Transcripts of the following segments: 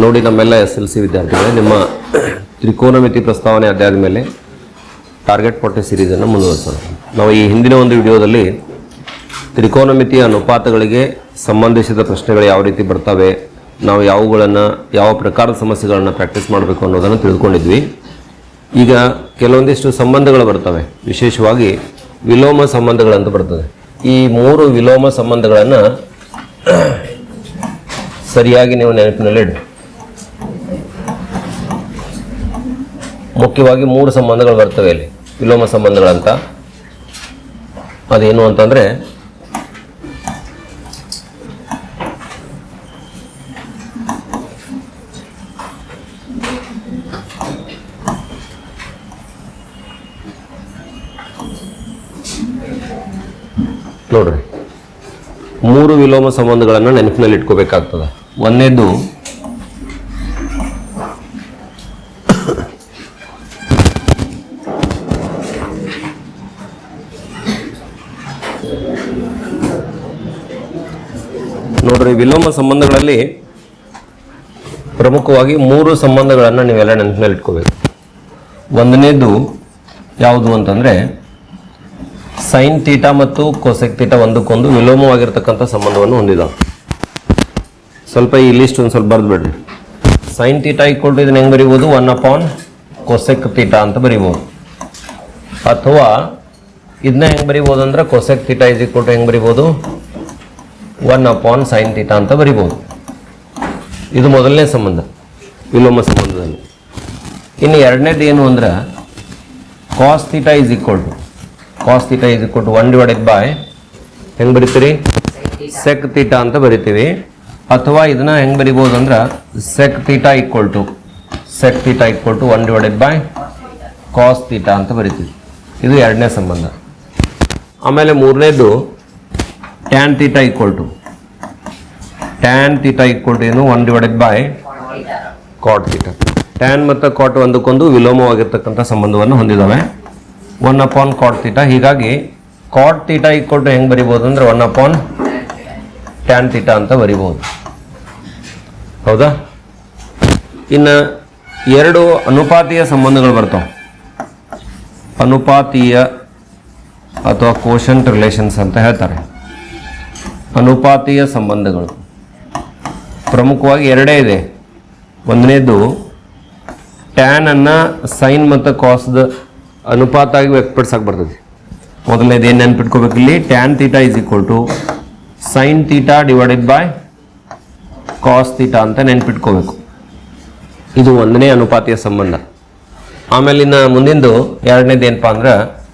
ನೋಡಿ ನಮ್ಮೆಲ್ಲ S L C ವಿದ್ಯಾರ್ಥಿಗಳೇ, ನಿಮ್ಮ ತ್ರಿಕೋನಮಿತಿ ಪ್ರಸ್ತಾವನೆ ಅಧ್ಯಾಯದ ಮೇಲೆ ಟಾರ್ಗೆಟ್ ಪೊಟ್ಟೆ ಸಿರೀಸನ್ನು ಮುಂದುವರಿಸೋಣ. ನಾವು ಈ ಹಿಂದಿನ ಒಂದು ವಿಡಿಯೋದಲ್ಲಿ ತ್ರಿಕೋನಮಿತಿಯ ಅನುಪಾತಗಳಿಗೆ ಸಂಬಂಧಿಸಿದ ಪ್ರಶ್ನೆಗಳು ಯಾವ ರೀತಿ ಬರ್ತವೆ, ನಾವು ಯಾವುಗಳನ್ನು, ಯಾವ ಪ್ರಕಾರದ ಸಮಸ್ಯೆಗಳನ್ನು ಪ್ರಾಕ್ಟೀಸ್ ಮಾಡಬೇಕು ಅನ್ನೋದನ್ನು ತಿಳ್ಕೊಂಡಿದ್ವಿ ಈಗ ಕೆಲವೊಂದಿಷ್ಟು ಸಂಬಂಧಗಳು ಬರ್ತವೆ. ವಿಶೇಷವಾಗಿ ವಿಲೋಮ ಸಂಬಂಧಗಳಂತ ಬರ್ತದೆ. ಈ ಮೂರು ವಿಲೋಮ ಸಂಬಂಧಗಳನ್ನು ಸರಿಯಾಗಿ ನೀವು ನೆನಪಿನಲ್ಲಿ ನೆನಪಿನಲ್ಲಿಡಿ ಮುಖ್ಯವಾಗಿ ಮೂರು ಸಂಬಂಧಗಳು ಬರ್ತವೆ ಇಲ್ಲಿ. ವಿಲೋಮ ಸಂಬಂಧಗಳಂತ ಅದೇನು ಅಂತಂದರೆ, ನೋಡ್ರಿ. ಮೂರು ವಿಲೋಮ ಸಂಬಂಧಗಳನ್ನು ನೆನಪಿನಲ್ಲಿ ಇಟ್ಕೋಬೇಕಾಗ್ತದೆ ಒಂದನೇದು ನೋಡ್ರಿ, ವಿಲೋಮ ಸಂಬಂಧಗಳಲ್ಲಿ ಪ್ರಮುಖವಾಗಿ ಮೂರು ಸಂಬಂಧಗಳನ್ನು ನೀವೆಲ್ಲ ನೆನಪಿನಲ್ಲಿ ಇಟ್ಕೋಬೇಕು. ಒಂದನೇದು ಯಾವುದು ಅಂತಂದರೆ ಸೈನ್ ತೀಟ ಮತ್ತು ಕೊಸೆಕ್ ತೀಟ ಒಂದಕ್ಕೊಂದು ವಿಲೋಮವಾಗಿರ್ತಕ್ಕಂಥ ಸಂಬಂಧವನ್ನು ಹೊಂದಿದಾವೆ ಸ್ವಲ್ಪ ಈ ಲಿಸ್ಟ್ ಒಂದು ಸ್ವಲ್ಪ ಬರೆದು ಬಿಡ್ರಿ ಸೈನ್ ತೀಟ ಇಕ್ವಲ್ ಟು ಇದನ್ನ ಹೆಂಗೆ ಬರೀಬೋದು? ಒನ್ ಅಪಾನ್ ಕೊಸೆಕ್ ತೀಟ ಅಂತ ಬರಿಬೋದು. ಅಥವಾ ಇದನ್ನ ಹೆಂಗೆ ಬರಿಬೋದು ಅಂದ್ರೆ cosec theta is equal to ಹೆಂಗೆ ಬರೀಬೋದು? ಒನ್ ಅಪಾನ್ ಸೈನ್ ತೀಟಾ ಅಂತ ಬರಿಬೋದು. ಇದು ಮೊದಲನೇ ಸಂಬಂಧ ವಿಲೋಮ ಸಂಬಂಧದಲ್ಲಿ. ಇನ್ನು ಎರಡನೇದು ಏನು ಅಂದ್ರೆ cos theta is equal to cos theta is equal to one divided by ಹೆಂಗೆ ಬರಿತೀರಿ? ಸೆಕ್ ತೀಟಾ ಅಂತ ಬರಿತೀವಿ. ಅಥವಾ ಇದನ್ನ ಹೆಂಗೆ ಬರಿಬೋದು ಅಂದ್ರೆ sec theta equal to sec theta equal to one divided by cos theta ಅಂತ ಬರಿತೀವಿ. ಇದು ಎರಡನೇ ಸಂಬಂಧ. ಆಮೇಲೆ ಮೂರನೇದು tan theta equal to tan theta equal to ಏನು? One divided by cot theta tan ಮತ್ತು ಕಾಟ್ ಒಂದಕ್ಕೊಂದು ವಿಲೋಮವಾಗಿರ್ತಕ್ಕಂಥ ಸಂಬಂಧವನ್ನು ಹೊಂದಿದ್ದಾವೆ ಒನ್ ಅಪಾನ್ ಕಾಟ್ ತೀಟಾ ಹೀಗಾಗಿ ಕಾಟ್ ತೀಟಾ ಈಕ್ವಲ್ ಟು ಹೆಂಗೆ ಬರಿಬೋದು ಅಂದರೆ ಒನ್ ಅಪಾನ್ ಟ್ಯಾನ್ ತೀಟಾ ಅಂತ ಬರಿಬೋದು. ಹೌದಾ? ಇನ್ನು ಎರಡು ಅನುಪಾತೀಯ ಸಂಬಂಧಗಳು ಬರ್ತಾವೆ. ಅನುಪಾತೀಯ ಅಥವಾ ಕೋಶಂಟ್ ರಿಲೇಷನ್ಸ್ ಅಂತ ಹೇಳ್ತಾರೆ. ಅನುಪಾತೀಯ ಸಂಬಂಧಗಳು. ಪ್ರಮುಖವಾಗಿ ಎರಡೇ ಇದೆ. ಒಂದನೇದು ಟ್ಯಾನ್ ಅನ್ನ ಸೈನ್ ಮತ್ತು ಕಾಸ್ದ ಅನುಪಾತ ಆಗಿ ವ್ಯಕ್ತಪಡಿಸಕ್ಕೆ ಬರ್ತದೆ. ಮೊದಲನೇದು ಏನು ನೆನ್ಪಿಟ್ಕೋಬೇಕು ಇಲ್ಲಿ? Tan theta is equal to sine theta divided by cos theta ಅಂತ ನೆನ್ಪಿಟ್ಕೋಬೇಕು. ಇದು ಒಂದನೇ ಅನುಪಾತೀಯ ಸಂಬಂಧ. ಆಮೇಲೆ ಇನ್ನು ಮುಂದಿಂದು ಎರಡನೇದು ಏನಪ್ಪ ಅಂದ್ರೆ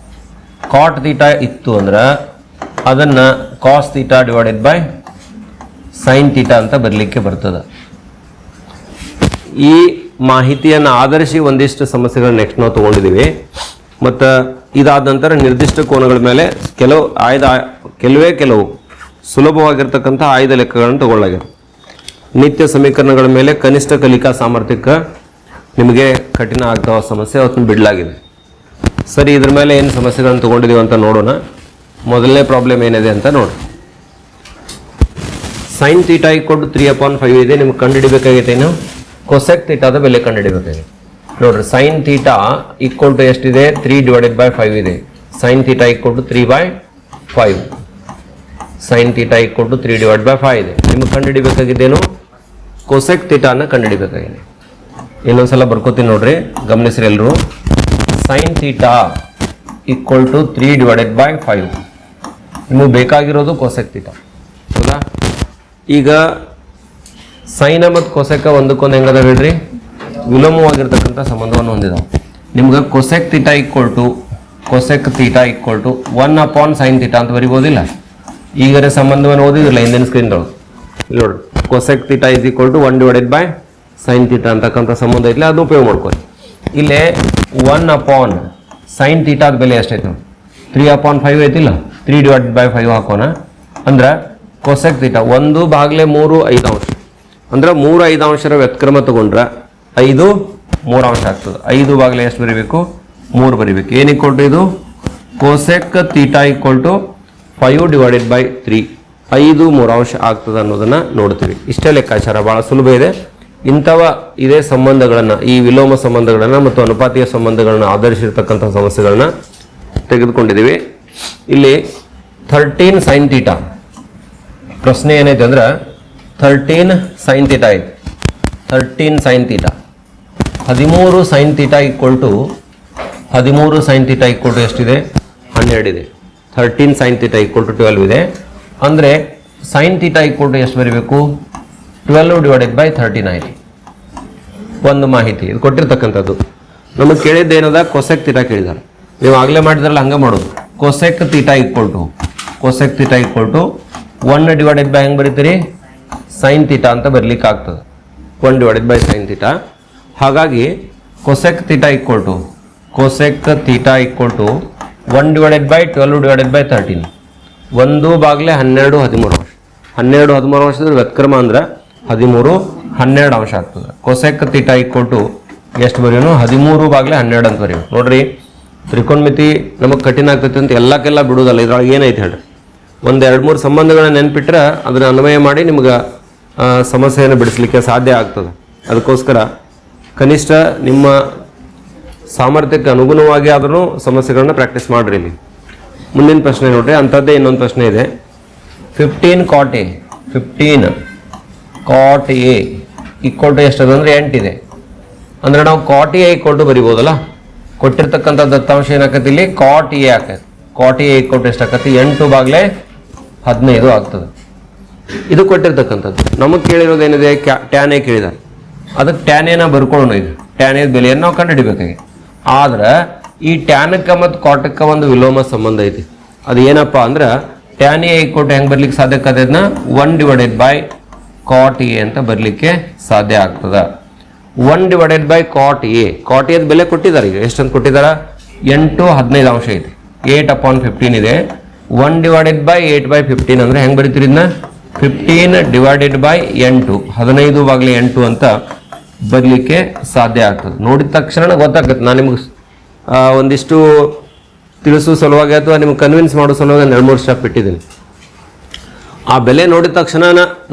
ಕಾಟ್ ತೀಟಾ ಇತ್ತು ಅಂದ್ರೆ ಅದನ್ನು cos theta divided by sine theta ಅಂತ ಬರಲಿಕ್ಕೆ ಬರ್ತದೆ. ಈ ಮಾಹಿತಿಯನ್ನು ಆಧರಿಸಿ ಒಂದಿಷ್ಟು ಸಮಸ್ಯೆಗಳು ನೆಕ್ಸ್ಟ್ ನಾವು ತೊಗೊಂಡಿದ್ದೀವಿ ಮತ್ತು ಇದಾದ ನಂತರ ನಿರ್ದಿಷ್ಟ ಕೋನಗಳ ಮೇಲೆ ಕೆಲವು ಆಯ್ದ, ಕೆಲವೇ ಕೆಲವು ಸುಲಭವಾಗಿರ್ತಕ್ಕಂಥ ಆಯ್ದ ಲೆಕ್ಕಗಳನ್ನು ತಗೊಳ್ಳಾಗಿದೆ ನಿತ್ಯ ಸಮೀಕರಣಗಳ ಮೇಲೆ ಕನಿಷ್ಠ ಕಲಿಕಾ ಸಾಮರ್ಥ್ಯಕ್ಕೆ ನಿಮಗೆ ಕಠಿಣ ಆಗ್ತಾವ ಸಮಸ್ಯೆ ಅವತ್ತನ್ನು ಬಿಡಲಾಗಿದೆ. ಸರಿ, ಇದ್ರ ಮೇಲೆ ಏನು ಸಮಸ್ಯೆಗಳನ್ನು ತೊಗೊಂಡಿದ್ದೀವಿ ಅಂತ ನೋಡೋಣ. ಮೊದಲನೇ ಪ್ರಾಬ್ಲಮ್ ಏನಿದೆ ಅಂತ ನೋಡಿ. ಸೈನ್ ತೀಟಾ ಇಕ್ಕೊಂಡು ತ್ರೀ ಅಪಾನ್ ಫೈವ್ ಇದೆ, ನಿಮ್ಗೆ ಕಂಡುಹಿಡಿಬೇಕಾಗೈತೆ ಏನು ಕೊಸೆಕ್ ತೀಟಾದ ಬೆಲೆ ಕಂಡುಹಿಡಿಬೇಕಾಗಿದೆ ನೋಡ್ರಿ ಸೈನ್ ತೀಟಾ ಈಕ್ವಲ್ ಟು ಎಷ್ಟಿದೆ? ತ್ರೀ ಡಿವೈಡೆಡ್ ಬೈ ಫೈವ್ ಇದೆ. Sine theta equal to three by five sine theta equal to three divide by five ಇದೆ. ನಿಮ್ಗೆ ಕಂಡುಹಿಡಿಬೇಕಾಗಿದ್ದೇನು ಕೊಸೆಕ್ ತೀಟಾನ ಕಂಡುಹಿಡಿಬೇಕಾಗಿದೆ. ಇನ್ನೊಂದ್ಸಲ ಬರ್ಕೋತೀನಿ ನೋಡ್ರಿ, ಗಮನಿಸ್ರಿ ಎಲ್ಲರೂ sine theta equal to three divided by five ನಿಮಗೆ ಬೇಕಾಗಿರೋದು ಕೋಸೆಕ್ ತೀಟ. ಹೌದಾ? ಈಗ ಸೈನ ಮತ್ತು ಕೊಸೆಕ ಒಂದಕ್ಕೊಂದು ಹೆಂಗದ ಹೇಳ್ರಿ ವಿಲೋಮವಾಗಿರ್ತಕ್ಕಂಥ ಸಂಬಂಧವನ್ನು ಹೊಂದಿದಾವೆ. ನಿಮ್ಗೆ cosec theta equal to cosec theta equal to one upon sine theta ಅಂತ ಬರಿಬೋದಿಲ್ಲ? ಈಗರೆ ಸಂಬಂಧವನ್ನು ಓದಿದಿಲ್ಲ ಹಿಂದಿನ ಸ್ಕ್ರೀನ್ದೊಳಗೆ ಇಲ್ಲಿ ನೋಡ್ರಿ, cosec theta is equal to one divided by sine theta ಅಂತಕ್ಕಂಥ ಸಂಬಂಧ ಐತಿಲ್ಲ ಅದು ಉಪಯೋಗ ಮಾಡ್ಕೊಳ್ಳಿ. ಇಲ್ಲೇ ಒನ್ ಅಪಾನ್ ಸೈನ್ ತೀಟಾದ ಬೆಲೆ ಎಷ್ಟೈತೆ ನೋಡಿ ತ್ರೀ ಅಪಾನ್ ಫೈವ್ ಐತಿಲ್ಲ? ತ್ರೀ ಡಿವೈಡ್ ಬೈ ಫೈವ್ ಹಾಕೋಣ. ಅಂದ್ರೆ ಕೊಸೆಕ್ ತೀಟ ಒಂದು ಬಾಗ್ಲೆ ಮೂರು ಐದಾಂಶ ಅಂದ್ರೆ ಮೂರು ಐದಾಂಶರ ವ್ಯತ್ಕ್ರಮ ತಗೊಂಡ್ರೆ ಐದು ಮೂರಾಂಶ ಆಗ್ತದೆ. ಐದು ಬಾಗ್ಲೆ ಎಷ್ಟು ಬರೀಬೇಕು? ಮೂರು ಬರೀಬೇಕು. ಏನು ಈಕ್ವಲ್ ಟು ಇದು? Cosec theta equal to five divided by three ಐದು ಮೂರಾಂಶ ಆಗ್ತದೆ ಅನ್ನೋದನ್ನ ನೋಡ್ತೀವಿ. ಇಷ್ಟೇ ಲೆಕ್ಕಾಚಾರ ಭಾಳ ಸುಲಭ ಇದೆ. ಇಂಥವ ಇದೇ ಸಂಬಂಧಗಳನ್ನು, ಈ ವಿಲೋಮ ಸಂಬಂಧಗಳನ್ನು ಮತ್ತು ಅನುಪಾತೀಯ ಸಂಬಂಧಗಳನ್ನು ಆಧರಿಸಿರ್ತಕ್ಕಂಥ ಸಮಸ್ಯೆಗಳನ್ನ ತೆಗೆದುಕೊಂಡಿದ್ದೀವಿ. ಇಲ್ಲಿ ಥರ್ಟೀನ್ ಸೈನ್ ಟೀಟಾ ಪ್ರಶ್ನೆ ಏನೈತೆ ಅಂದ್ರೆ ಥರ್ಟೀನ್ ಸೈನ್ ತೀಟಾ ಐತೆ. ಥರ್ಟೀನ್ ಸೈನ್ ತೀಟಾ ಹದಿಮೂರು ಸೈನ್ ತೀಟಾ ಈಕ್ವಲ್ ಟು ಹದಿಮೂರು ಸೈನ್ ತೀಟಾ ಈಕ್ವಲ್ ಟು ಎಷ್ಟಿದೆ? ಹನ್ನೆರಡು ಇದೆ. Thirteen sine theta equal to twelve ಇದೆ. ಅಂದರೆ ಸೈನ್ ತೀಟಾ ಈಕ್ವಲ್ ಟು ಎಷ್ಟು ಬರೀಬೇಕು? ಟ್ವೆಲ್ವ್ ಡಿವೈಡೆಡ್ ಬೈ ಥರ್ಟೀನ್ ಆಯ್ತು ಒಂದು ಮಾಹಿತಿ. ಇದು ಕೊಟ್ಟಿರ್ತಕ್ಕಂಥದ್ದು. ನಮಗೆ ಕೇಳಿದ್ದೇನದ ಕೊಸೆಕ್ ತೀಟಾ ಕೇಳಿದಾರೆ. ನೀವು ಆಗಲೇ ಮಾಡಿದ್ರಲ್ಲ ಹಂಗೆ ಮಾಡೋದು. Cosec theta equal to cosec theta equal to one divided by ಹೆಂಗೆ ಬರೀತೀರಿ? ಸೈನ್ ತೀಟಾ ಅಂತ ಬರ್ಲಿಕ್ಕೆ ಆಗ್ತದೆ one divided by sine theta ಹಾಗಾಗಿ cosec theta equal to cosec theta equal to one divided by twelve divided by thirteen ಒಂದು ಬಾಗ್ಲೆ ಹನ್ನೆರಡು ಹದಿಮೂರು ಅಂಶ. ಹನ್ನೆರಡು ಹದಿಮೂರು ಅಂಶದ ವ್ಯತ್ಕ್ರಮ ಅಂದ್ರೆ ಹದಿಮೂರು ಹನ್ನೆರಡು ಅಂಶ ಆಗ್ತದೆ. ಕೊಸೆಕ್ ತೀಟಾ ಈಕ್ವಲ್ ಟು ಎಷ್ಟು ಬರೆಯೋನು? ಹದಿಮೂರು ಬಾಗಿಲೆ ಹನ್ನೆರಡು ಅಂತ ಬರೆಯೋನು. ನೋಡ್ರಿ. ತ್ರಿಕೋಣಮಿತಿ ನಮಗೆ ಕಠಿಣ ಆಗ್ತೈತಿ ಅಂತ ಎಲ್ಲಕ್ಕೆಲ್ಲ ಬಿಡುವುದಲ್ಲ, ಇದ್ರೊಳಗೆ ಏನೈತೆ ಹೇಳ್ರಿ? ಒಂದು ಎರಡು ಮೂರು ಸಂಬಂಧಗಳನ್ನ ನೆನ್ಪಿಟ್ರೆ ಅದನ್ನ ಅನ್ವಯ ಮಾಡಿ ನಿಮ್ಗೆ ಸಮಸ್ಯೆಯನ್ನು ಬಿಡಿಸ್ಲಿಕ್ಕೆ ಸಾಧ್ಯ ಆಗ್ತದೆ. ಅದಕ್ಕೋಸ್ಕರ ಕನಿಷ್ಠ ನಿಮ್ಮ ಸಾಮರ್ಥ್ಯಕ್ಕೆ ಅನುಗುಣವಾಗಿ ಆದರೂ ಸಮಸ್ಯೆಗಳನ್ನ ಪ್ರಾಕ್ಟೀಸ್ ಮಾಡ್ರಿ ಇಲ್ಲಿ. ಮುಂದಿನ ಪ್ರಶ್ನೆ ನೋಡ್ರಿ, ಅಂಥದ್ದೇ ಇನ್ನೊಂದು ಪ್ರಶ್ನೆ ಇದೆ. Fifteen cot A fifteen cot A equal to ಎಷ್ಟದ? ಅಂದರೆ ಎಂಟಿದೆ ಅಂದ್ರೆ ನಾವು ಕಾಟ್ ಎ ಈಕ್ವಲ್ ಟು ಬರಿಬೋದಲ್ಲ? ಕೊಟ್ಟಿರ್ತಕ್ಕಂಥ ದತ್ತಾಂಶ ಏನಾಕತಿ ಇಲ್ಲಿ? ಕಾಟ್ ಎ ಆಕೈತಿ ಕಾಟ್ ಎ ಕೊಟ್ಟು ಎಷ್ಟಾಕತಿ ಎಂಟು ಬಾಗ್ಲೆ ಹದಿನೈದು ಆಗ್ತದೆ. ಇದು ಕೊಟ್ಟಿರ್ತಕ್ಕಂಥದ್ದು. ನಮಗೆ ಕೇಳಿರೋದೇನಿದೆ ಕ್ಯಾ ಟ್ಯಾನ್ ಎ ಕೇಳಿದಾರೆ. ಅದಕ್ಕೆ ಟ್ಯಾನ್ ಎನ ಬರ್ಕೊಳ್ಳೋಣ ಇದು ಟ್ಯಾನ್ ಬೆಲೆಯನ್ನು ನಾವು ಕಂಡುಹಿಡಿಬೇಕಾಗಿ ಆದ್ರೆ ಈ ಟ್ಯಾನಕ್ಕೆ ಮತ್ತು ಕಾಟಕ್ಕೆ ಒಂದು ವಿಲೋಮ ಸಂಬಂಧ ಐತಿ. ಅದು ಏನಪ್ಪ ಅಂದ್ರೆ ಟ್ಯಾನ್ ಎ ಕೊಟ್ಟು ಹೆಂಗೆ ಬರ್ಲಿಕ್ಕೆ ಸಾಧ್ಯ ಅದನ್ನ one divided by cot A ಅಂತ ಬರ್ಲಿಕ್ಕೆ ಸಾಧ್ಯ ಆಗ್ತದ. One divided by cot A cot ಎದ್ ಬೆಲೆ ಕೊಟ್ಟಿದ್ದಾರೆ ಈಗ. ಎಷ್ಟಂತ ಕೊಟ್ಟಿದ್ದಾರೆ? ಎಂಟು ಹದಿನೈದು ಅಂಶ ಐತಿ ಏಟ್ ಅಪಾನ್ ಫಿಫ್ಟೀನ್ ಇದೆ. One divided by eight by fifteen ಅಂದ್ರೆ ಹೆಂಗೆ ಬರೀತೀರಿ ಇದನ್ನ ಫಿಫ್ಟೀನ್ ಡಿವೈಡೆಡ್ ಬೈ ಎಂಟು. ಹದಿನೈದು ಬಾಗ್ಲೆ ಎಂಟು ಅಂತ ಬರಲಿಕ್ಕೆ ಸಾಧ್ಯ ಆಗ್ತದೆ. ನೋಡಿದ ತಕ್ಷಣ ಗೊತ್ತಾಗತ್ತೆ ನಾನು ನಿಮ್ಗೆ ಒಂದಿಷ್ಟು ತಿಳಿಸೋ ಸಲುವಾಗಿ ಅಥವಾ ನಿಮ್ಗೆ ಕನ್ವಿನ್ಸ್ ಮಾಡೋ ಸಲುವಾಗಿ ಎರಡು ಮೂರು ಸ್ಟೆಪ್ ಇಟ್ಟಿದ್ದೀನಿ. ಆ ಬೆಲೆ ನೋಡಿದ ತಕ್ಷಣ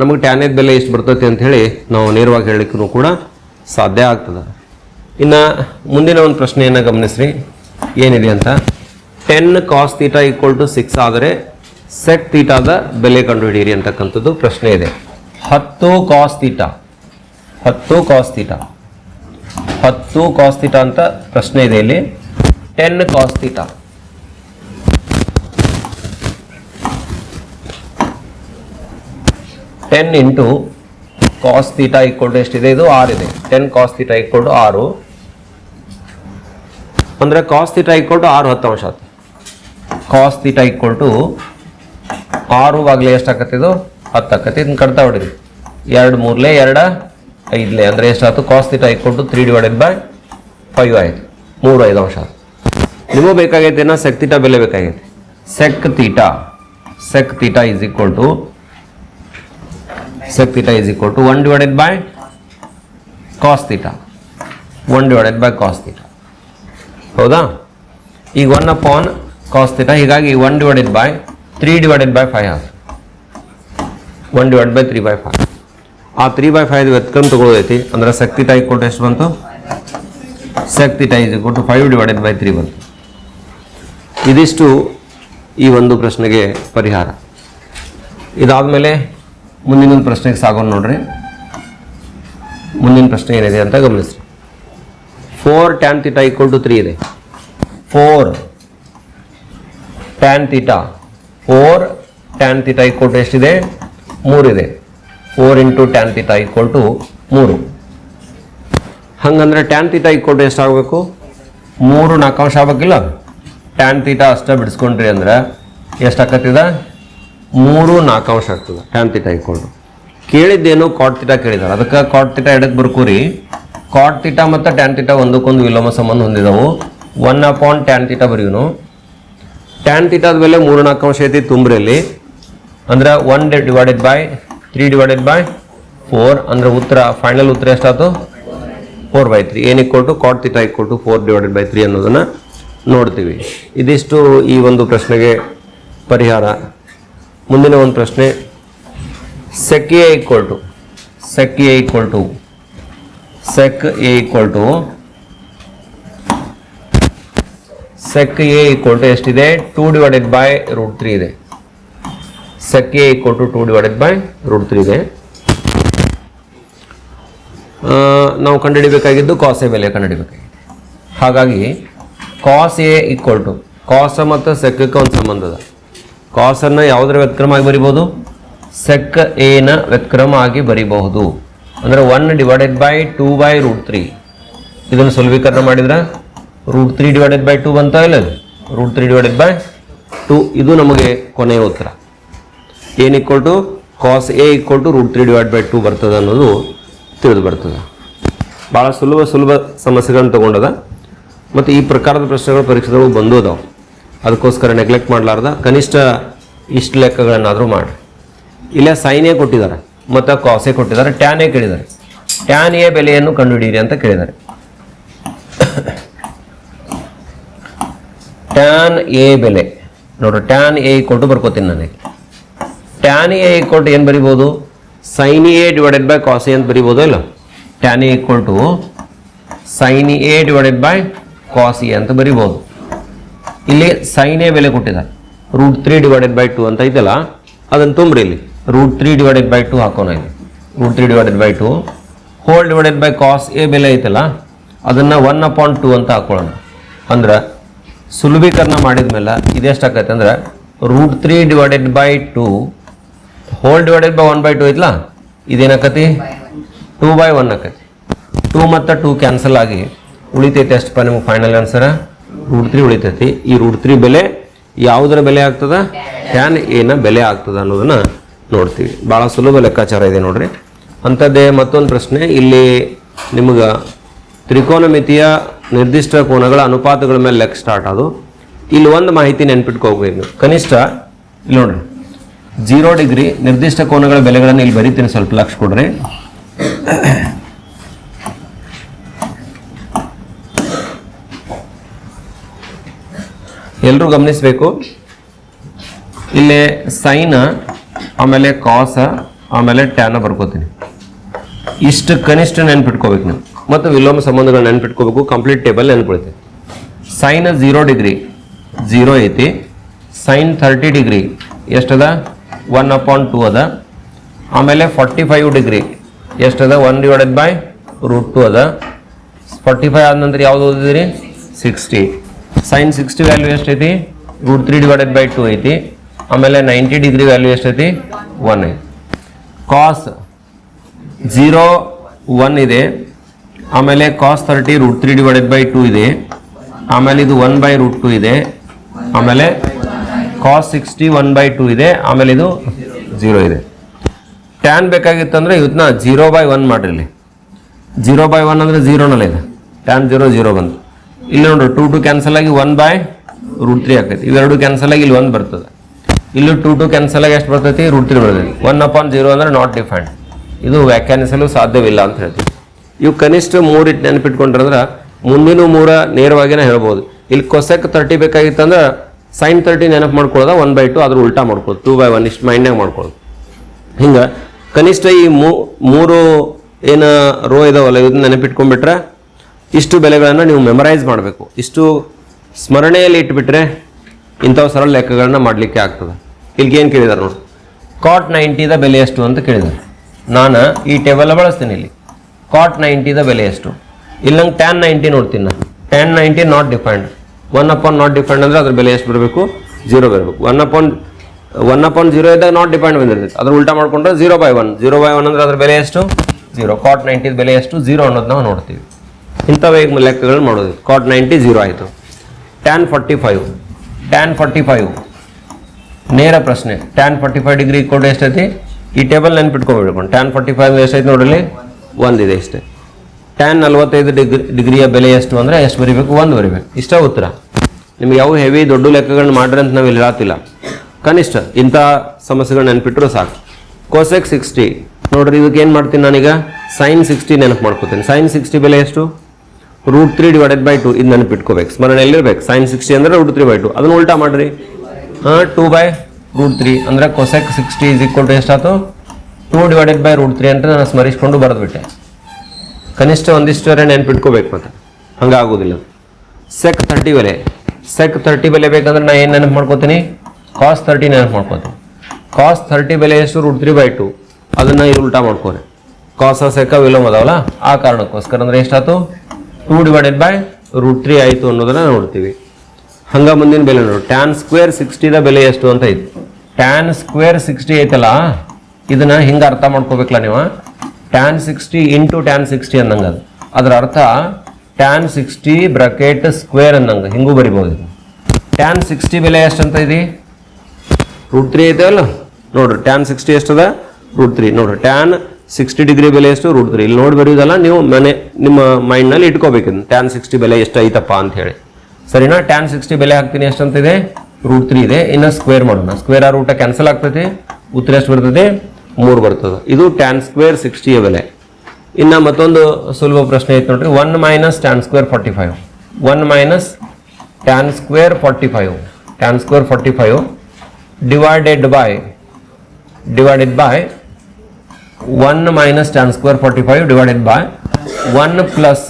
ನಮಗೆ ಟ್ಯಾನೇಜ್ ಬೆಲೆ ಎಷ್ಟು ಬರ್ತೈತಿ ಅಂತ ಹೇಳಿ ನಾವು ನೇರವಾಗಿ ಹೇಳಲಿಕ್ಕೂ ಕೂಡ ಸಾಧ್ಯ ಆಗ್ತದೆ? ಇನ್ನು ಮುಂದಿನ ಒಂದು ಪ್ರಶ್ನೆಯನ್ನು ಗಮನಿಸ್ರಿ. ಏನಿದೆ ಅಂತ? Ten cos theta equal to six ಆದರೆ ಸೆಟ್ ತೀಟಾದ ಬೆಲೆ ಕಂಡುಹಿಡಿಯಿರಿ ಅಂತಕ್ಕಂಥದ್ದು ಪ್ರಶ್ನೆ ಇದೆ. ಹತ್ತು ಕಾಸ್ ತೀಟಾ ಹತ್ತು ಕಾಸ್ ತೀಟಾ ಹತ್ತು ಕಾಸ್ ತೀಟಾ ಅಂತ ಪ್ರಶ್ನೆ ಇದೆ ಇಲ್ಲಿ. Ten cos theta ten into cos theta equal to ಎಷ್ಟಿದೆ? ಇದು ಆರು ಇದೆ. Ten cos theta equal to ಆರು. ಅಂದರೆ ಕಾಸ್ ತೀಟಾ ಈಕ್ವಲ್ ಟು ಆರು ಹತ್ತು ಅಂಶ ಕಾಸ್ ತೀಟಾ ಈಕ್ವಲ್ ಟು ಆರು ಆಗಲಿ ಎಷ್ಟು ಆಕತ್ತೆ ಇದು? ಹತ್ತು ಆಕತ್ತೆ. ಇದನ್ನ ಕಡ್ತಾ ಹೊಡಿರಿ ಎರಡು ಮೂರಲೆ ಎರಡು ಐದಲೆ. ಅಂದರೆ ಎಷ್ಟಾಯ್ತು? Cos theta equal to three divided by five ಆಯಿತು. ಮೂರು ಐದು ಅಂಶ ನಿಮಗೂ ಬೇಕಾಗೈತೆ ಏನೋ? ಸೆಕ್ ತೀಟಾ ಬೆಲೆ ಬೇಕಾಗೈತೆ. Sec theta sec theta is equal to sec theta is equal to 1 divided by cos theta. 1 divided by cos theta. ಹೌದಾ? ಈಗ ಒನ್ ಅಪಾನ್ ಕಾಸ್ ಥೀಟಾ ಹೀಗಾಗಿ one divided by three divided by five or one divide by three by five ಆ three by five ಎತ್ಕೊಂಡು ತಗೊಳ್ಳೋದೈತಿ. ಅಂದ್ರೆ sec theta equal ಎಷ್ಟು ಬಂತು? Sec theta is equal to five divided by three ಬಂತು. ಇದಿಷ್ಟು ಈ ಒಂದು ಪ್ರಶ್ನೆಗೆ ಪರಿಹಾರ. ಇದಾದಮೇಲೆ ಮುಂದಿನ ಒಂದು ಪ್ರಶ್ನೆಗೆ ಸಾಗೋಣ ನೋಡ್ರಿ. ಮುಂದಿನ ಪ್ರಶ್ನೆ ಏನಿದೆ ಅಂತ ಗಮನಿಸ್ರಿ. Four tan theta equal to three ಇದೆ. Four tan theta four tan theta equal to ಎಷ್ಟಿದೆ? ಮೂರಿದೆ four into tan theta equal to ಮೂರು. ಹಂಗಂದ್ರೆ ಟ್ಯಾನ್ ತೀಟಾ ಈಕ್ವಲ್ ಟು ಎಷ್ಟಾಗಬೇಕು ಮೂರು ನಾಲ್ಕಾಂಶ ಆಗ್ಬೇಕಿಲ್ಲ. ಟ್ಯಾನ್ ತೀಟಾ ಅಷ್ಟೇ ಬಿಡಿಸ್ಕೊಂಡ್ರಿ ಅಂದ್ರೆ ಎಷ್ಟಾಕತ್ತಿದ ಮೂರು ನಾಲ್ಕಾಂಶ ಆಗ್ತದೆ. ಟ್ಯಾನ್ ತಿಟ ಟು ಕೇಳಿದ್ದೇನು ಕಾಟ್ ತಿಟ ಕೇಳಿದಾರೆ ಅದಕ್ಕೆ ಕಾಟ್ ತಿಟ ಎಡಕ್ಕೆ ಬರ್ಕೋರಿ. ಕಾಟ್ ತಿಟ ಮತ್ತು ಟ್ಯಾನ್ ತಿಟ ಒಂದಕ್ಕೊಂದು ವಿಲೋಮ ಸಂಬಂಧ ಹೊಂದಿದವು. ಒನ್ ಅಪಾನ್ ಟ್ಯಾನ್ ತಿಟ ಬರೀವನು ಟ್ಯಾನ್ ತಿಟಾದ ಮೇಲೆ ಮೂರು ನಾಲ್ಕಾಂಶ ಐತಿ ತುಂಬ್ರಲ್ಲಿ ಅಂದ್ರೆ one divided by three divided by four ಅಂದ್ರೆ ಉತ್ತರ ಫೈನಲ್ ಉತ್ತರ ಎಷ್ಟಾಯ್ತು? ಫೋರ್ ಬೈ ತ್ರೀ ಏನ್ equal to cot theta equal to four divided by three ಅನ್ನೋದನ್ನ ನೋಡ್ತೀವಿ. ಇದಿಷ್ಟು ಈ ಒಂದು ಪ್ರಶ್ನೆಗೆ ಪರಿಹಾರ. ಮುಂದಿನ ಒಂದು ಪ್ರಶ್ನೆ. Sec A equal to sec A equal to sec A equal to sec A equal to ಎಷ್ಟಿದೆ? Two divided by root three ಇದೆ. Sec A equal to two divided by root three ಇದೆ. ನಾವು ಕಂಡುಹಿಡಿಬೇಕಾಗಿದ್ದು ಕಾಸ್ ಎ ಬೆಲೆ ಕಂಡುಹಿಡಿಬೇಕಾಗಿದೆ. ಹಾಗಾಗಿ ಕಾಸ್ A equal to ಕಾಸ ಮತ್ತು ಸೆಕ್ಕಕ್ಕೆ ಒಂದು ಸಂಬಂಧ ಅದ ಕಾಸನ್ನು ಯಾವುದರ ವ್ಯತ್ಕ್ರಮ ಆಗಿ ಬರಿಬೋದು ಸೆಕ್ ಎನ ವ್ಯತ್ಕ್ರಮ ಆಗಿ ಬರಿಬಹುದು. ಅಂದ್ರೆ one divided by two by root three ಇದನ್ನು ಸುಲಭೀಕರಣ ಮಾಡಿದ್ರೆ? Root three divided by two ಬಂತ ಇಲ್ಲ root three divided by two ಇದು ನಮಗೆ ಕೊನೆಯ ಉತ್ತರ. ಏನ್ equal to cos A equal to root three divide by two ಬರ್ತದೆ ಅನ್ನೋದು ತಿಳಿದು ಬರ್ತದೆ. ಭಾಳ ಸುಲಭ ಸುಲಭ ಸಮಸ್ಯೆಗಳನ್ನು ತಗೊಂಡದ. ಮತ್ತು ಈ ಪ್ರಕಾರದ ಪ್ರಶ್ನೆಗಳು ಪರೀಕ್ಷೆಗಳು ಬಂದು ಅದಾವೆ ಅದಕ್ಕೋಸ್ಕರ ನೆಗ್ಲೆಕ್ಟ್ ಮಾಡಲಾರ್ದ, ಕನಿಷ್ಠ ಇಷ್ಟು ಲೆಕ್ಕಗಳನ್ನಾದರೂ ಮಾಡಿ ಇಲ್ಲ ಸೈನೇ ಕೊಟ್ಟಿದ್ದಾರೆ ಮತ್ತು ಕಾಸೆ ಕೊಟ್ಟಿದ್ದಾರೆ ಟ್ಯಾನೇ ಕೇಳಿದ್ದಾರೆ ಟ್ಯಾನ್ ಎ ಬೆಲೆಯನ್ನು ಕಂಡುಹಿಡಿಯಿರಿ ಅಂತ ಕೇಳಿದ್ದಾರೆ ಟ್ಯಾನ್ ಎ ಬೆಲೆ, ನೋಡ್ರಿ ಟ್ಯಾನ್ ಎ ಕೊಟ್ಟು ಬರ್ಕೋತೀನಿ ನನಗೆ ಟ್ಯಾನ್ ಎ ಕೊಟ್ಟು ಏನು ಬರಿಬೋದು? Sine A divided by cos A ಅಂತ ಬರಿಬೋದು ಇಲ್ಲ? ಟ್ಯಾನ್ ಎ ಕೊಟ್ಟು sine A divided by cos A ಅಂತ ಬರಿಬೋದು. ಇಲ್ಲಿ ಸೈನೇ ಬೆಲೆ ಕೊಟ್ಟಿದ್ದಾರೆ. Root three divided by two ಅಂತ ಐತಲ್ಲ, ಅದನ್ನು ತುಂಬ್ರಿ ಇಲ್ಲಿ. Root three divided by two ಹಾಕೋಣ ಇಲ್ಲಿ. Root three divided by two whole divided by cos A ಬೆಲೆ ಐತಲ್ಲ, ಅದನ್ನು ಒನ್ ಅಪಾಯಿಂಟ್ ಟು ಅಂತ ಹಾಕೊಳ್ಳೋಣ. ಅಂದ್ರೆ ಸುಲಭೀಕರಣ ಮಾಡಿದ ಮೇಲೆ ಇದೆಷ್ಟು ಆಕೈತೆ ಅಂದ್ರೆ root three divided by two whole divided by one by two ಐತಲ್ಲ ಇದೇನಾಕತಿ ಟೂ ಬೈ ಒನ್ ಆಕತಿ. ಟೂ ಮತ್ತು ಟೂ ಕ್ಯಾನ್ಸಲ್ ಆಗಿ ಉಳಿತೈತೆ ಅಷ್ಟಪ್ಪ ನಿಮ್ಗೆ ಫೈನಲ್ ಆನ್ಸರ್ ರೂಟ್ ತ್ರೀ ಉಳಿತೈತಿ. ಈ ರೂಟ್ ತ್ರೀ ಬೆಲೆ ಯಾವುದರ ಬೆಲೆ ಆಗ್ತದ? ಟ್ಯಾನ್ ಏನ ಬೆಲೆ ಆಗ್ತದ ಅನ್ನೋದನ್ನ ನೋಡ್ತೀವಿ. ಭಾಳ ಸುಲಭ ಲೆಕ್ಕಾಚಾರ ಇದೆ ನೋಡ್ರಿ. ಅಂಥದ್ದೇ ಮತ್ತೊಂದು ಪ್ರಶ್ನೆ. ಇಲ್ಲಿ ನಿಮ್ಗೆ ತ್ರಿಕೋನಮಿತಿಯ ನಿರ್ದಿಷ್ಟ ಕೋನಗಳ ಅನುಪಾತಗಳ ಮೇಲೆ ಲೆಕ್ಕ ಸ್ಟಾರ್ಟ್ ಅದು. ಇಲ್ಲಿ ಒಂದು ಮಾಹಿತಿ ನೆನ್ಪಿಟ್ಕೋಬೇಕು ಕನಿಷ್ಠ ಇಲ್ಲಿ ನೋಡ್ರಿ. ಜೀರೋ ಡಿಗ್ರಿ ನಿರ್ದಿಷ್ಟ ಕೋನಗಳ ಬೆಲೆಗಳನ್ನು ಇಲ್ಲಿ ಬರೀತೀನಿ, ಸ್ವಲ್ಪ ಲಕ್ಷ ಕೊಡ್ರಿ. ಎಲ್ಲರೂ ಗಮನಿಸಬೇಕು. ಇಲ್ಲಿ ಸೈನ್ ಆಮೇಲೆ ಕಾಸ ಆಮೇಲೆ ಟ್ಯಾನ ಬರ್ಕೋತೀನಿ. ಇಷ್ಟು ಕನಿಷ್ಠ ನೆನ್ಪಿಟ್ಕೋಬೇಕು ನೀವು. ಮತ್ತು ವಿಲೋಮ ಸಂಬಂಧಗಳು ನೆನ್ಪಿಟ್ಕೋಬೇಕು ಕಂಪ್ಲೀಟ್ ಟೇಬಲ್ ನೆನ್ಪಿಡ್ತೀವಿ ಸೈನ್ ಝೀರೋ ಡಿಗ್ರಿ ಝೀರೋ ಐತಿ. ಸೈನ್ ಥರ್ಟಿ ಡಿಗ್ರಿ ಎಷ್ಟದ? ಒನ್ ಅಪಾನ್ ಟೂ ಅದ. ಆಮೇಲೆ forty five degree ಎಷ್ಟದ? One divided by root two ಅದ. ಫಾರ್ಟಿ ಫೈವ್ ಆದ ನಂತರ ಯಾವುದು ಓದಿದಿರಿ? ಸಿಕ್ಸ್ಟಿ ಸೈನ್ ಸಿಕ್ಸ್ಟಿ ವ್ಯಾಲ್ಯೂ ಎಷ್ಟೈತಿ? Root three divided by two ಐತಿ. ಆಮೇಲೆ ನೈಂಟಿ ಡಿಗ್ರಿ ವ್ಯಾಲ್ಯೂ ಎಷ್ಟೈತಿ? ಒನ್ ಐತಿ. ಕಾಸ್ ಝೀರೋ ಒನ್ ಇದೆ. ಆಮೇಲೆ cos thirty root three divided by two ಇದೆ. ಆಮೇಲೆ ಇದು ಒನ್ ಬೈ ರೂಟ್ ಟು ಇದೆ. ಆಮೇಲೆ cos sixty one by two ಇದೆ. ಆಮೇಲೆ ಇದು ಝೀರೋ ಇದೆ. ಟ್ಯಾನ್ ಬೇಕಾಗಿತ್ತಂದ್ರೆ ಇವತ್ತನ್ನ ಜೀರೋ ಬೈ ಒನ್ ಮಾಡ್ರಿ ಇಲ್ಲಿ. ಜೀರೋ ಬೈ ಒನ್ ಅಂದರೆ ಜೀರೋನಲ್ಲ ಇದೆ ಟ್ಯಾನ್ ಜೀರೋ ಜೀರೋ ಬಂತು. ಇಲ್ಲಿ ನೋಡ್ರಿ ಟೂ ಟು ಕ್ಯಾನ್ಸಲ್ ಆಗಿ ಒನ್ ಬೈ ರೂಟ್ ತ್ರೀ ಆಕೈತಿ ಇವೆರಡು ಕ್ಯಾನ್ಸಲ್ ಆಗಿ ಇಲ್ಲಿ ಒಂದು ಬರ್ತದೆ. ಇಲ್ಲಿ ಟೂ ಟು ಕ್ಯಾನ್ಸಲ್ ಆಗಿ ಎಷ್ಟು ಬರ್ತೈತಿ? ರೂಟ್ ತ್ರೀ ಬರ್ತೈತಿ. ಒನ್ ಅಪಾನ್ ಜೀರೋ ಅಂದರೆ ನಾಟ್ ಡಿಫೈಂಡ್ ಇದು ವ್ಯಾಖ್ಯಾನಿಸಲು ಸಾಧ್ಯವಿಲ್ಲ ಅಂತ ಹೇಳ್ತೀವಿ. ಇವು ಕನಿಷ್ಠ ಮೂರು ಇಟ್ಟು ನೆನಪಿಟ್ಕೊಂಡ್ರಂದ್ರೆ ಮುಂದಿನ ಮೂರ ನೇರವಾಗಿನೇ ಹೇಳ್ಬೋದು. ಇಲ್ಲಿ ಕೊಸೆಕ್ ತರ್ಟಿ ಬೇಕಾಗಿತ್ತಂದ್ರೆ ಸೈನ್ ತರ್ಟಿ ನೆನಪು ಮಾಡ್ಕೊಳ್ಳೋದ ಒನ್ ಬೈ ಟು ಅದ್ರ ಉಲ್ಟಾ ಮಾಡ್ಕೊಳ್ಳೋದು. ಟೂ ಬೈ ಒನ್ ಇಷ್ಟು ಮೈಂಡ್ನಾಗ ಮಾಡ್ಕೊಳ್ಳೋದು. ಹಿಂಗೆ ಕನಿಷ್ಠ ಈ ಮೂರು ಏನು ರೋ ಇದಾವಲ್ಲ ಇದನ್ನ ನೆನಪಿಟ್ಕೊಂಡ್ಬಿಟ್ರೆ ಇಷ್ಟು ಬೆಲೆಗಳನ್ನು ನೀವು ಮೆಮರೈಸ್ ಮಾಡಬೇಕು. ಇಷ್ಟು ಸ್ಮರಣೆಯಲ್ಲಿ ಇಟ್ಬಿಟ್ರೆ ಇಂಥವು ಸರಳ ಲೆಕ್ಕಗಳನ್ನ ಮಾಡಲಿಕ್ಕೆ ಆಗ್ತದೆ. ಇಲ್ಲಿಗೆ ಏನು ಕೇಳಿದಾರೆ ನೋಡಿ. ಕಾಟ್ ನೈಂಟಿದ ಬೆಲೆ ಎಷ್ಟು ಅಂತ ಕೇಳಿದ್ದಾರೆ ನಾನು ಈ ಟೇಬಲ್ ಬಳಸ್ತೀನಿ ಇಲ್ಲಿ. ಕಾಟ್ ನೈಂಟಿದ ಬೆಲೆ ಎಷ್ಟು? ಇಲ್ಲಿ ನಂಗೆ ಟ್ಯಾನ್ ನೈಂಟಿ ನೋಡ್ತೀನಿ ನಾನು. Tan ninety not defined one upon not defined ಅಂದರೆ ಅದ್ರ ಬೆಲೆ ಎಷ್ಟು ಬರಬೇಕು? ಜೀರೋ ಬರಬೇಕು. One upon one upon zero ಇದ್ದಾಗ ನಾಟ್ ಡಿಪೆಂಡ್ ಬಂದಿರ್ತೈತೆ. ಅದ್ರ ಉಲ್ಟಾ ಮಾಡ್ಕೊಂಡ್ರೆ zero by one zero by one ಅಂದರೆ ಅದ್ರ ಬೆಲೆ ಎಷ್ಟು? ಜೀರೋ ಕಾಟ್ ನೈಂಟಿದ ಬೆಲೆ ಎಷ್ಟು? ಜೀರೋ ಅನ್ನೋದು ನಾವು ನೋಡ್ತೀವಿ. ಇಂಥವೇ ಲೆಕ್ಕಗಳು ಮಾಡೋದು. ಕಾಟ್ ನೈಂಟಿ ಜೀರೋ ಆಯಿತು. Tan forty five tan forty five ನೇರ ಪ್ರಶ್ನೆ. ಟ್ಯಾನ್ ಫಾರ್ಟಿ ಫೈವ್ ಡಿಗ್ರಿ ಕೊಡು ಎಷ್ಟೈತಿ? ಈ ಟೇಬಲ್ ನೆನ್ಪಿಟ್ಕೊಬೇಕು. ಟ್ಯಾನ್ ಫಾರ್ಟಿ ಫೈವ್ ಎಷ್ಟೈತಿ ನೋಡಲಿ ಒಂದಿದೆ ಇಷ್ಟೇ. ಟ್ಯಾನ್ ನಲ್ವತ್ತೈದು ಡಿಗ್ರಿ, ಡಿಗ್ರಿಯ ಬೆಲೆ ಎಷ್ಟು ಅಂದರೆ ಎಷ್ಟು ಬರಿಬೇಕು? ಒಂದು ಬರಿಬೇಕು. ಇಷ್ಟ ಉತ್ತರ? ನಿಮ್ಗೆ ಯಾವ ಹೆವಿ ದೊಡ್ಡ ಲೆಕ್ಕಗಳನ್ನ ಮಾಡ್ರಿ ಅಂತ ನಾವು ಇಲ್ಲಿ ಹೇಳತ್ತಿಲ್ಲ. ಕನಿಷ್ಠ ಇಂಥ ಸಮಸ್ಯೆಗಳು ನೆನ್ಪಿಟ್ರು ಸಾಕು. ಕೋಸೆಕ್ ಸಿಕ್ಸ್ಟಿ ನೋಡ್ರಿ, ಇದಕ್ಕೆ ಏನು ಮಾಡ್ತೀನಿ ನಾನೀಗ? ಸೈನ್ ಸಿಕ್ಸ್ಟಿ ನೆನಪು ಮಾಡ್ಕೋತೀನಿ. ಸೈನ್ ಸಿಕ್ಸ್ಟಿ ಬೆಲೆ ಎಷ್ಟು? Root three divided by two ಇದು ನೆನಪಿಟ್ಕೋಬೇಕು. ಸ್ಮರಣೆಯಲ್ಲಿರ್ಬೇಕು ಸೈನ್ ಸಿಕ್ಸ್ಟಿ ಅಂದರೆ ರೂಟ್ ತ್ರೀ ಬೈ ಟು. ಅದನ್ನ ಉಲ್ಟಾ ಮಾಡ್ರಿ. ಹಾಂ, ಟೂ ಬೈ ರೂಟ್ ತ್ರೀ ಅಂದರೆ cosec sixty is equal to ಎಷ್ಟಾಯ್ತು? Two divided by root three ಅಂತ ನಾನು ಸ್ಮರಿಸ್ಕೊಂಡು ಬರೆದ್ಬಿಟ್ಟೆ. ಕನಿಷ್ಠ ಒಂದಿಷ್ಟು ನೆನ್ಪಿಟ್ಕೋಬೇಕು ಮತ್ತೆ. ಹಂಗಾಗೋದಿಲ್ಲ. ಸೆಕ್ ತರ್ಟಿ ಬೆಲೆ. ಸೆಕ್ ತರ್ಟಿ ಬೆಲೆ ಬೇಕಂದ್ರೆ ನಾನು ಏನು ನೆನಪು ಮಾಡ್ಕೋತೀನಿ? ಕಾಸ್ ತರ್ಟಿ ನೆನಪು ಮಾಡ್ಕೋತೀನಿ. ಕಾಸ್ ತರ್ಟಿ ಬೆಲೆ ಎಷ್ಟು? Root three by two. ಅದನ್ನು ಉಲ್ಟಾ ಮಾಡ್ಕೋರಿ. ಕಾಸ ಸೆಕ್ಕ ವಿಲೋಮ್ ಅದಾವಲ್ಲ? ಆ ಕಾರಣಕ್ಕೋಸ್ಕರ. ಅಂದ್ರೆ ಎಷ್ಟಾಯ್ತು? Two divided by root three ಆಯಿತು ಅನ್ನೋದನ್ನ ನೋಡ್ತೀವಿ. ಹಂಗ ಮುಂದಿನ ಬೆಲೆ ನೋಡು. ಟ್ಯಾನ್ ಸ್ಕ್ವೇರ್ ಸಿಕ್ಸ್ಟಿದ ಬೆಲೆ ಎಷ್ಟು ಅಂತ ಐತಿ ಟ್ಯಾನ್ ಸ್ಕ್ವೇರ್ ಸಿಕ್ಸ್ಟಿ ಐತಲ್ಲ, ಇದನ್ನ ಹಿಂಗೆ ಅರ್ಥ ಮಾಡ್ಕೋಬೇಕಲ್ಲ ನೀವು. Tan sixty into tan sixty ಅನ್ನಂಗೆ ಅದು. ಅದರ ಅರ್ಥ ಟ್ಯಾನ್ ಸಿಕ್ಸ್ಟಿ ಬ್ರಕೆಟ್ ಸ್ಕ್ವೇರ್ ಅನ್ನಂಗೆ. ಹಿಂಗೂ ಬರಿಬೋದು ಇದು ಟ್ಯಾನ್ ಸಿಕ್ಸ್ಟಿ ಬೆಲೆ ಎಷ್ಟು ಅಂತ ಇದೆ? ರೂಟ್ ತ್ರೀ ಐತೆ ಅಲ್ಲ? ನೋಡ್ರಿ ಟ್ಯಾನ್ ಸಿಕ್ಸ್ಟಿ ಎಷ್ಟದ? Root three. ನೋಡ್ರಿ ಟ್ಯಾನ್ ಸಿಕ್ಸ್ಟಿ ಡಿಗ್ರಿ ಬೆಲೆ ಎಷ್ಟು? ರೂಟ್ ತ್ರೀ ಇಲ್ಲಿ ನೋಡಿ ಬರೆಯೋದಲ್ಲ ನೀವು ಮನೆ, ನಿಮ್ಮ ಮೈಂಡ್ನಲ್ಲಿ ಇಟ್ಕೋಬೇಕು ಟ್ಯಾನ್ ಸಿಕ್ಸ್ಟಿ ಬೆಲೆ ಎಷ್ಟು ಐತಪ್ಪ ಅಂತ ಹೇಳಿ. ಸರಿನಾ? ಟ್ಯಾನ್ ಸಿಕ್ಸ್ಟಿ ಬೆಲೆ ಹಾಕ್ತೀನಿ, ಎಷ್ಟಂತಿದೆ? ರೂಟ್ ತ್ರೀ ಇದೆ. ಇನ್ನು ಸ್ಕ್ವೇರ್ ಮಾಡೋಣ. ಸ್ಕ್ವೇರ್ ಆ ರೂಟ ಕ್ಯಾನ್ಸಲ್ ಆಗ್ತೈತಿ. ಉತ್ತರ ಎಷ್ಟು ಬರ್ತದೆ ಮೂರು ಬರ್ತದೆ. ಇದು ಟ್ಯಾನ್ ಸ್ಕ್ವೇರ್ ಸಿಕ್ಸ್ಟಿಯ ಬೆಲೆ. ಇನ್ನು ಮತ್ತೊಂದು ಸುಲಭ ಪ್ರಶ್ನೆ ಐತೆ ನೋಡ್ರಿ. One minus tan square forty five one minus tan square forty five tan square forty five divided by divided by 1 minus tan square 45 divided by 1 plus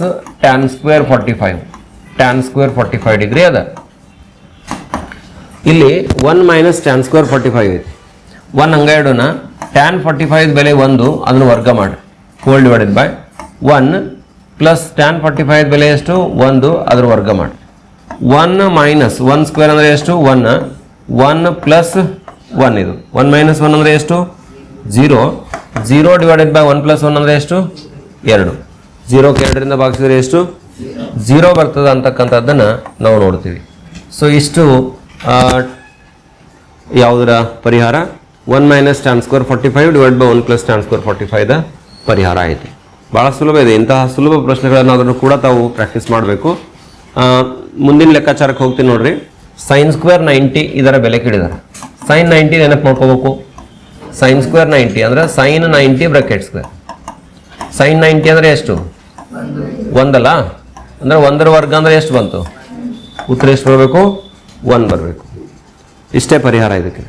tan square 45 tan square 45 degree ಅದ. ಇಲ್ಲಿ one minus tan square forty five ಐತಿ. One ಹಂಗೆ ಇಡೋಣ tan 45 ಬೆಲೆ ಒಂದು, ಅದನ್ನು ವರ್ಗ ಮಾಡಿ whole divided by one plus tan 45 ಬೆಲೆ ಎಷ್ಟು? ಒಂದು, ಅದ್ರ ವರ್ಗ ಮಾಡಿ ಒನ್ ಮೈನಸ್ ಒನ್ ಸ್ಕ್ವೇರ್ ಅಂದರೆ ಎಷ್ಟು? 1 1 ಪ್ಲಸ್ ಒನ್ ಇದು. ಒನ್ ಮೈನಸ್ ಒನ್ ಅಂದರೆ ಎಷ್ಟು? Zero zero divided by one plus one ಅಂದರೆ ಎಷ್ಟು? ಎರಡು. ಜೀರೋಕ್ಕೆ ಎರಡರಿಂದ ಭಾಗಿಸಿದ್ರೆ ಎಷ್ಟು? ಜೀರೋ ಬರ್ತದೆ ಅಂತಕ್ಕಂಥದ್ದನ್ನು ನಾವು ನೋಡ್ತೀವಿ. ಸೊ ಇಷ್ಟು ಯಾವುದರ ಪರಿಹಾರ? One minus tan square forty five divide by one plus tan square forty ಫೈವ್ದ ಪರಿಹಾರ ಐತಿ. ಭಾಳ ಸುಲಭ ಇದೆ. ಇಂತಹ ಸುಲಭ ಪ್ರಶ್ನೆಗಳನ್ನಾದರೂ ಕೂಡ ತಾವು ಪ್ರಾಕ್ಟೀಸ್ ಮಾಡಬೇಕು. ಮುಂದಿನ ಲೆಕ್ಕಾಚಾರಕ್ಕೆ ಹೋಗ್ತೀನಿ ನೋಡ್ರಿ. ಸೈನ್ ಸ್ಕ್ವೇರ್ ನೈಂಟಿ ಇದರ ಬೆಲೆ ಕೇಳಿದಾರೆ. ಸೈನ್ ನೈಂಟಿ ನೆನಪು ಮಾಡ್ಕೋಬೇಕು. ಸೈನ್ ಸ್ಕ್ವೇರ್ ನೈಂಟಿ ಅಂದ್ರೆ sine ninety bracket square sine ninety ಅಂದರೆ ಎಷ್ಟು? ಒಂದಲ್ಲ? ಅಂದ್ರೆ ಒಂದರ ವರ್ಗ ಅಂದ್ರೆ ಎಷ್ಟು ಬಂತು? ಉತ್ತರ ಎಷ್ಟು ಬರಬೇಕು? ಒನ್ ಬರಬೇಕು. ಇಷ್ಟೇ ಪರಿಹಾರ ಇದಕ್ಕೆ.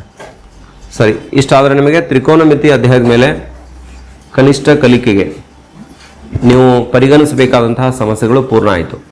ಸರಿ, ಇಷ್ಟಾದರೆ ನಿಮಗೆ ತ್ರಿಕೋನಮಿತಿ ಅಧ್ಯಾಯದ ಮೇಲೆ ಕನಿಷ್ಠ ಕಲಿಕೆಗೆ ನೀವು ಪರಿಗಣಿಸಬೇಕಾದಂತಹ ಸಮಸ್ಯೆಗಳು ಪೂರ್ಣ ಆಯಿತು.